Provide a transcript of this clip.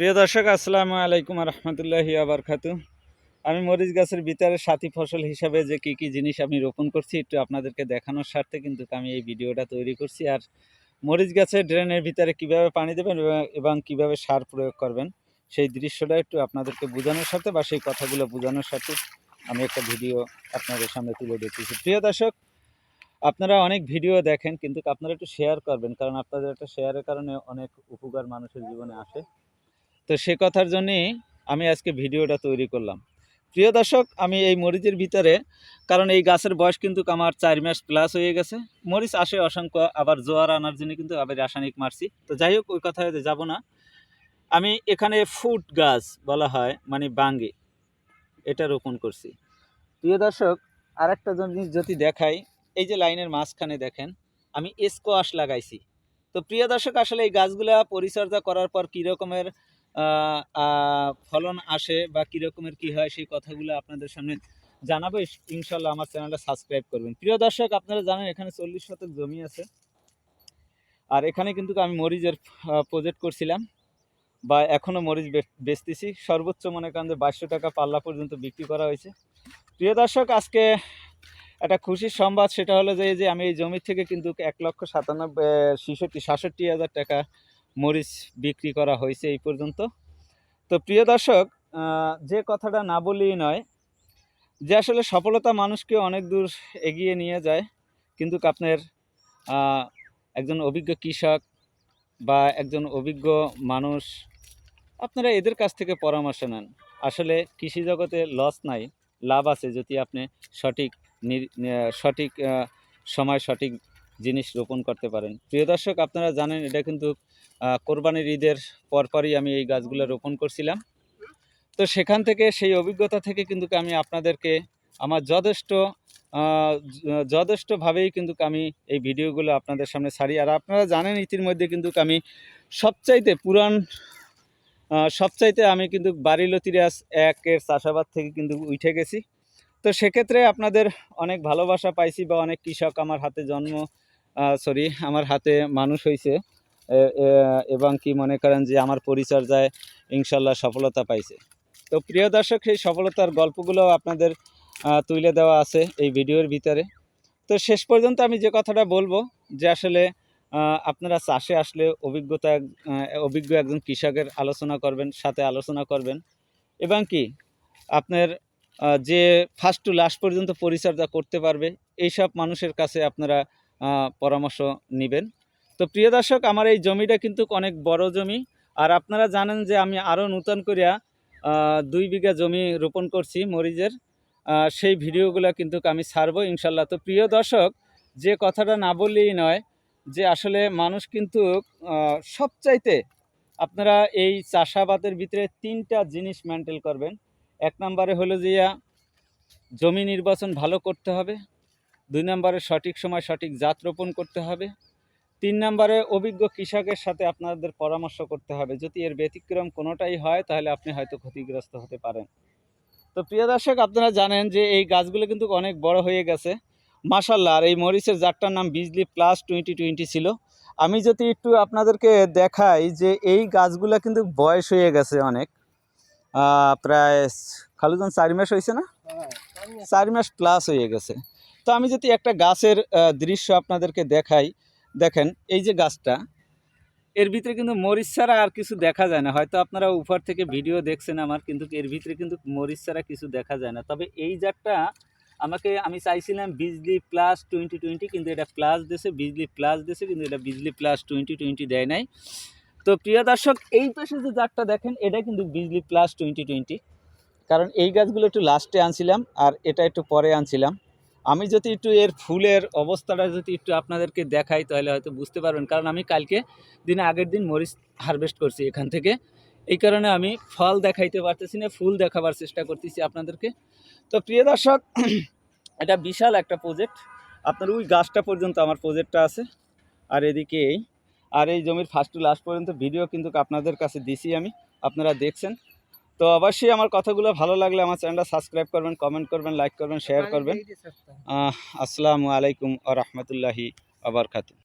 প্রিয় দর্শক, আসসালামু আলাইকুম রহমতুল্লাহি আবরকাতু আমি মরিচ গাছের ভিতরে সাথী ফসল হিসাবে যে কি কি জিনিস আমি রোপণ করছি, একটু আপনাদেরকে দেখানোর স্বার্থে কিন্তু আমি এই ভিডিওটা তৈরি করছি। আর মরিচ গাছের ড্রেনের ভিতরে কীভাবে পানি দেবেন এবং- কীভাবে সার প্রয়োগ করবেন, সেই দৃশ্যটা একটু আপনাদেরকে বোঝানোর সাথে বা সেই কথাগুলো বোঝানোর সাথে আমি একটা ভিডিও আপনাদের সামনে তুলে দিতেছি প্রিয় দর্শক, আপনারা অনেক ভিডিও দেখেন, কিন্তু আপনারা একটু শেয়ার করবেন, কারণ আপনাদের একটা শেয়ারের কারণে অনেক উপকার মানুষের জীবনে আসে। তো সে কথার জন্যই আমি আজকে ভিডিওটা তৈরি করলাম। প্রিয় দর্শক, আমি এই মরিচের ভিতরে, কারণ এই গাছের বয়স কিন্তু আমার চার মাস প্লাস হয়ে গেছে। মরিচ আসে অসংখ্য, আবার জোয়ার আনার জন্য কিন্তু আবার রাসায়নিক মারছি। তো যাই হোক, ওই কথায় যাব না। আমি এখানে ফুট গাছ বলা হয় মানে বাঙ্গি, এটা রোপণ করছি। প্রিয় দর্শক, আরেকটা জিনিস যদি দেখাই, এই যে লাইনের মাঝখানে দেখেন, আমি স্কোয়াশ লাগাইছি। তো প্রিয় দর্শক, আসলে এই গাছগুলা পরিচর্যা করার পর কী রকমের ফলন আসে বা কীরকমের কী হয় সেই কথাগুলো আপনাদের সামনে জানাব। ইনশাল্লাহ আমার চ্যানেলটা সাবস্ক্রাইব করবেন। প্রিয় দর্শক, আপনারা জানেন এখানে চল্লিশ শতক জমি আছে। আর এখানে কিন্তু আমি মরিচের প্রজেক্ট করছিলাম বা এখনও মরিচ বেচতেছি। সর্বোচ্চ মনে করেন যে বাইশশো টাকা পাল্লা পর্যন্ত বিক্রি করা হয়েছে। প্রিয় দর্শক, আজকে একটা খুশির সংবাদ, সেটা হলো যে যে আমি এই জমি থেকে কিন্তু এক লক্ষ সাতানব্বই ছেষট্টি, সাতষট্টি হাজার টাকা মরিচ বিক্রি করা হয়েছে এই পর্যন্ত। তো প্রিয় দর্শক যে কথাটা না বলেই নয় যে আসলে সফলতা মানুষকে অনেক দূর এগিয়ে নিয়ে যায়, কিন্তু আপনার একজন অভিজ্ঞ কৃষক বা একজন অভিজ্ঞ মানুষ, আপনারা এদের কাছ থেকে পরামর্শ নেন। আসলে কৃষি জগতে লস নাই, লাভ আছে যদি আপনি সঠিক সঠিক সময় সঠিক জিনিস রোপণ করতে পারেন। প্রিয় দর্শক, আপনারা জানেন, এটা কিন্তু কোরবানির ঈদের পরপরই আমি এই গাছগুলো রোপণ করছিলাম। তো সেখান থেকে, সেই অভিজ্ঞতা থেকে কিন্তু আমি আপনাদেরকে আমার যথেষ্ট যথেষ্টভাবেই কিন্তু আমি এই ভিডিওগুলো আপনাদের সামনে ছাড়ি। আর আপনারা জানেন, ইতিমধ্যে কিন্তু আমি সবচাইতে পুরান সবচাইতে আমি কিন্তু বাড়ি বাড়িলতিরাস একের চাষাবাদ থেকে কিন্তু উঠে গেছি। তো সেক্ষেত্রে আপনাদের অনেক ভালোবাসা পাইছি বা অনেক কৃষক আমার হাতে জন্ম সরি আমার হাতে মানুষ হয়েছে এবং কি মনে করেন যে আমার পরিচর্যায় ইনশাল্লাহ সফলতা পাইছে। তো প্রিয় দর্শক, সেই সফলতার গল্পগুলো আপনাদের তুলে দেওয়া আছে এই ভিডিওর ভিতরে। তো শেষ পর্যন্ত আমি যে কথাটা বলব, যে আসলে আপনারা চাষে আসলে অভিজ্ঞতা অভিজ্ঞ একজন কৃষকের আলোচনা করবেন, সাথে আলোচনা করবেন। এবং কি, আপনার যে ফার্স্ট টু লাস্ট পর্যন্ত পরিচর্যা করতে পারবে, এইসব মানুষের কাছে আপনারা পরামর্শ নেবেন। তো প্রিয় দর্শক, আমার এই জমিটা কিন্তু অনেক বড় জমি। আর আপনারা জানেন যে আমি আরও নূতন করিয়া দুই বিঘা জমি রোপণ করছি মরিচের। সেই ভিডিওগুলো কিন্তু আমি ছাড়বো ইনশাল্লাহ। তো প্রিয় দর্শক, যে কথাটা না বললেই নয় যে আসলে মানুষ কিন্তু সবচাইতে আপনারা এই চাষাবাদের ভিতরে তিনটা জিনিস মেনটেন করবেন। এক নম্বরে হলো যে জমি নির্বাচন ভালো করতে হবে। দুই নম্বরে সঠিক সময় সঠিক জাত রোপণ করতে হবে। তিন নম্বরে অভিজ্ঞ কৃষকের সাথে আপনাদের পরামর্শ করতে হবে। যদি এর ব্যতিক্রম কোনোটাই হয় তাহলে আপনি হয়তো ক্ষতিগ্রস্ত হতে পারেন। তো প্রিয় দর্শক আপনারা জানেন যে এই গাছগুলো কিন্তু অনেক বড় হয়ে গেছে। মাসাল্লাহ আর এই মরিচের জাতটার নাম বিজলি প্লাস টোয়েন্টি টোয়েন্টি ছিল। আমি যদি একটু আপনাদেরকে দেখাই যে এই গাছগুলো কিন্তু বয়স হয়ে গেছে অনেক। প্রায় খালুজন চার মাস হয়েছে না? চার মাস প্লাস হয়ে গেছে। তো আমি যদি একটা গাছের দৃশ্য আপনাদেরকে দেখাই, দেখেন এই যে গাছটা, এর ভিতরে কিন্তু মরিচ ছাড়া আর কিছু দেখা যায় না। হয়তো আপনারা উপর থেকে ভিডিও দেখছেন আমার, কিন্তু এর ভিতরে কিন্তু মরিচ ছাড়া কিছু দেখা যায় না। তবে এই জাতটা আমাকে, আমি চাইছিলাম বিজলি প্লাস টোয়েন্টি টোয়েন্টি, কিন্তু এটা প্লাস দেশে বিজলি প্লাস দেশে কিন্তু এটা বিজলি প্লাস টোয়েন্টি টোয়েন্টি দেয় নাই। তো প্রিয় দর্শক, এই পাশে যে জাতটা দেখেন, এটা কিন্তু বিজলি প্লাস টোয়েন্টি টোয়েন্টি। কারণ এই গাছগুলো একটু লাস্টে আনছিলাম, আর এটা একটু পরে আনছিলাম। আমি যদি একটু এর ফুলের অবস্থাটা যদি একটু আপনাদেরকে দেখাই, তাহলে হয়তো বুঝতে পারবেন। কারণ আমি কালকে দিনে আগের দিন মরিচ হারভেস্ট করছি এখান থেকে। এই কারণে আমি ফল দেখাইতে পারতেছি না, ফুল দেখাবার চেষ্টা করতেছি আপনাদেরকে। তো প্রিয় দর্শক, এটা বিশাল একটা প্রজেক্ট আপনার ওই গাছটা পর্যন্ত আমার প্রজেক্টটা আছে। আর এদিকে এই। আর এই জমির ফার্স্ট টু লাস্ট পর্যন্ত ভিডিও কিন্তু আপনাদের কাছে দিছি আমি। আপনারা দেখছেন। তো অবশ্যই আমার কথাগুলো ভালো লাগলে আমার চ্যানেলটা সাবস্ক্রাইব করবেন কমেন্ট করবেন লাইক করবেন শেয়ার করবেন। আসসালামু আলাইকুম আ রহমতুল্লাহি আবরকাতু